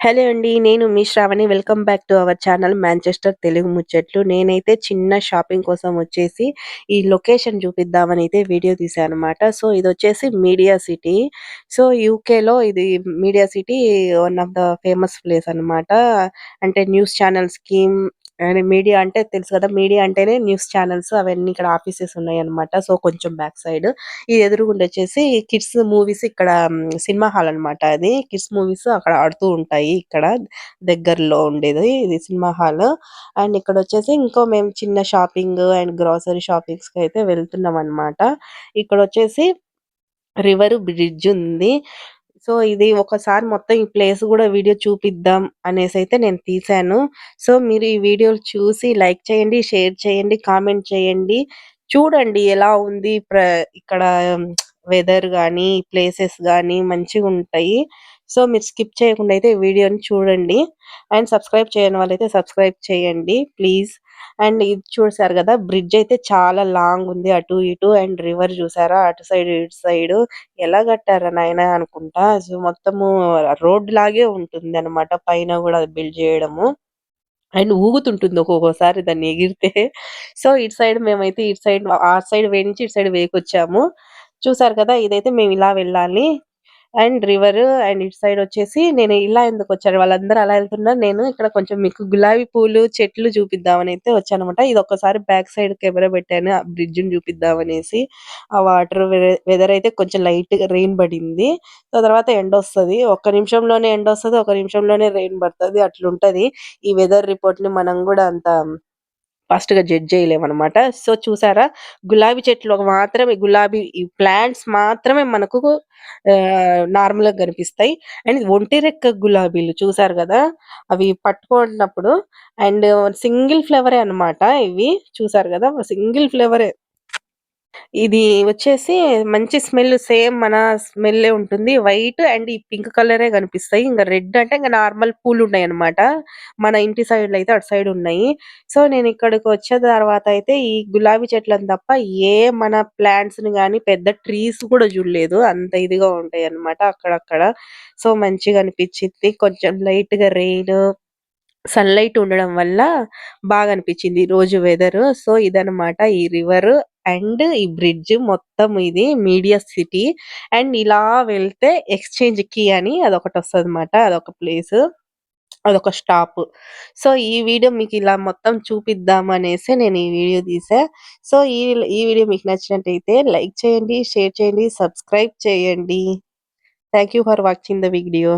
Hello అండి. నేను మీ Shravani. Welcome back to our channel Manchester Telugu ముచ్చట్లు. నేనైతే చిన్న షాపింగ్ కోసం వచ్చేసి ఈ లొకేషన్ చూపిద్దామని అయితే వీడియో తీశాననమాట. సో ఇది వచ్చేసి మీడియా సిటీ. సో యూకేలో ఇది Media City one of the famous place అనమాట. అంటే న్యూస్ ఛానల్స్‌కి అండ్ మీడియా అంటే తెలుసు కదా! మీడియా అంటేనే న్యూస్ ఛానల్స్ అవన్నీ ఇక్కడ ఆఫీసెస్ ఉన్నాయి అనమాట సో కొంచెం బ్యాక్ సైడ్. ఇది ఎదురుగుండా వచ్చేసి కిడ్స్ మూవీస్ ఇక్కడ సినిమా హాల్ అనమాట అది. కిడ్స్ మూవీస్ అక్కడ ఆడుతూ ఉంటాయి ఇక్కడ దగ్గరలో ఉండేది ఇది సినిమా హాల్. అండ్ ఇక్కడ వచ్చేసి ఇంకో మేము చిన్న షాపింగ్ అండ్ గ్రోసరీ అనమాట ఇక్కడ వచ్చేసి రివర్ బ్రిడ్జ్ ఉంది. సో ఇది ఒకసారి మొత్తం ఈ ప్లేస్ కూడా వీడియో చూపిద్దాం అనేసి అయితే నేను తీశాను. సో మీరు ఈ వీడియోలు చూసి లైక్ చేయండి, షేర్ చేయండి, కామెంట్ చేయండి. చూడండి ఎలా ఉంది ప్ర ఇక్కడ వెదర్ కానీ ప్లేసెస్ కానీ మంచిగా ఉంటాయి సో మీరు స్కిప్ చేయకుండా అయితే వీడియోని చూడండి. అండ్ సబ్స్క్రైబ్ చేయని వాళ్ళైతే సబ్స్క్రైబ్ చేయండి ప్లీజ్. అండ్ ఇది చూసారు కదా బ్రిడ్జ్ అయితే చాలా లాంగ్ ఉంది. అటు ఇటు అండ్ రివర్ చూసారా? అటు సైడ్, ఇటు సైడ్ ఎలా కట్టారా నాయనా అనుకుంటా. సో మొత్తము రోడ్ లాగే ఉంటుంది అన్నమాట పైన కూడా బిల్డ్ చేయడము. అండ్ ఊగుతుంటుంది ఒక్కొక్కసారి దాన్ని ఎగిరితే. సో ఇటు సైడ్ మేమైతే ఇటు సైడ్ ఆ సైడ్ వేయించి నుంచి ఇటు సైడ్ వేకొచ్చాము. చూసారు కదా! ఇదైతే మేము ఇలా వెళ్ళాలి. అండ్ రివర్ అండ్ ఇటు సైడ్ వచ్చేసి నేను ఇలా ఎందుకు వచ్చాను వాళ్ళందరూ అలా వెళ్తున్నారు. నేను ఇక్కడ కొంచెం మీకు గులాబీ పూలు, చెట్లు చూపిద్దామని అయితే వచ్చానన్నమాట. ఇది ఒక్కసారి బ్యాక్ సైడ్ కెమెరా పెట్టాను. ఆ బ్రిడ్జ్‌ని చూపిద్దామనేసి. ఆ వాటర్ వె వెదర్ అయితే కొంచెం లైట్‌గా రెయిన్ పడింది. సో తర్వాత ఎండొస్తది. ఒక్క నిమిషంలోనే ఎండొస్తది. ఒక నిమిషంలోనే రెయిన్ పడుతుంది అట్లుంటది. ఈ వెదర్ రిపోర్ట్‌ని మనం కూడా అంత ఫాస్ట్‌గా జడ్జ్ చేయలేమన్నమాట సో చూసారా? గులాబీ చెట్లు మాత్రమే గులాబీ ఈ ప్లాంట్స్ మాత్రమే మనకు నార్మల్‌గా కనిపిస్తాయి. అండ్ ఒంటిరెక్క గులాబీలు చూసారు కదా అవి పట్టుకున్నప్పుడు అండ్ సింగిల్ ఫ్లేవరే అనమాట ఇవి. చూసారు కదా సింగిల్ ఫ్లేవరే ఇది వచ్చేసి మంచి స్మెల్ సేమ్ మన స్మెల్లే ఉంటుంది. వైట్ అండ్ ఈ పింక్ కలరే కనిపిస్తాయి. ఇంకా రెడ్ అంటే ఇంకా నార్మల్ పూలు ఉన్నాయి అన్నమాట మన ఇంటి సైడ్‌లో అయితే అటు సైడ్ ఉన్నాయి. సో నేను ఇక్కడికి వచ్చిన తర్వాత అయితే ఈ గులాబీ చెట్లను తప్ప ఏ మన ప్లాంట్స్‌ని గాని పెద్ద ట్రీస్ కూడా చూడలేదు. అంత ఇదిగా ఉంటాయి అన్నమాట అక్కడక్కడ. సో మంచిగా అనిపించింది. కొంచెం లైట్‌గా రెయిన్, సన్‌లైట్ ఉండడం వల్ల బాగా అనిపించింది ఈరోజు వెదర్. సో ఇదనమాట ఈ రివర్ అండ్ ఈ బ్రిడ్జ్ మొత్తం ఇది మీడియా సిటీ. అండ్ ఇలా వెళ్తే ఎక్స్‌చేంజ్ కీ అని అదొకటొస్తదన్నమాట. అదొక ప్లేస్. అదొక స్టాప్. సో ఈ వీడియో మీకు ఇలా మొత్తం చూపిద్దాం అనేసి నేను ఈ వీడియో తీసా. సో ఈ ఈ వీడియో మీకు నచ్చినట్టయితే లైక్ చేయండి, షేర్ చేయండి, సబ్స్క్రైబ్ చేయండి. Thank you for watching the video.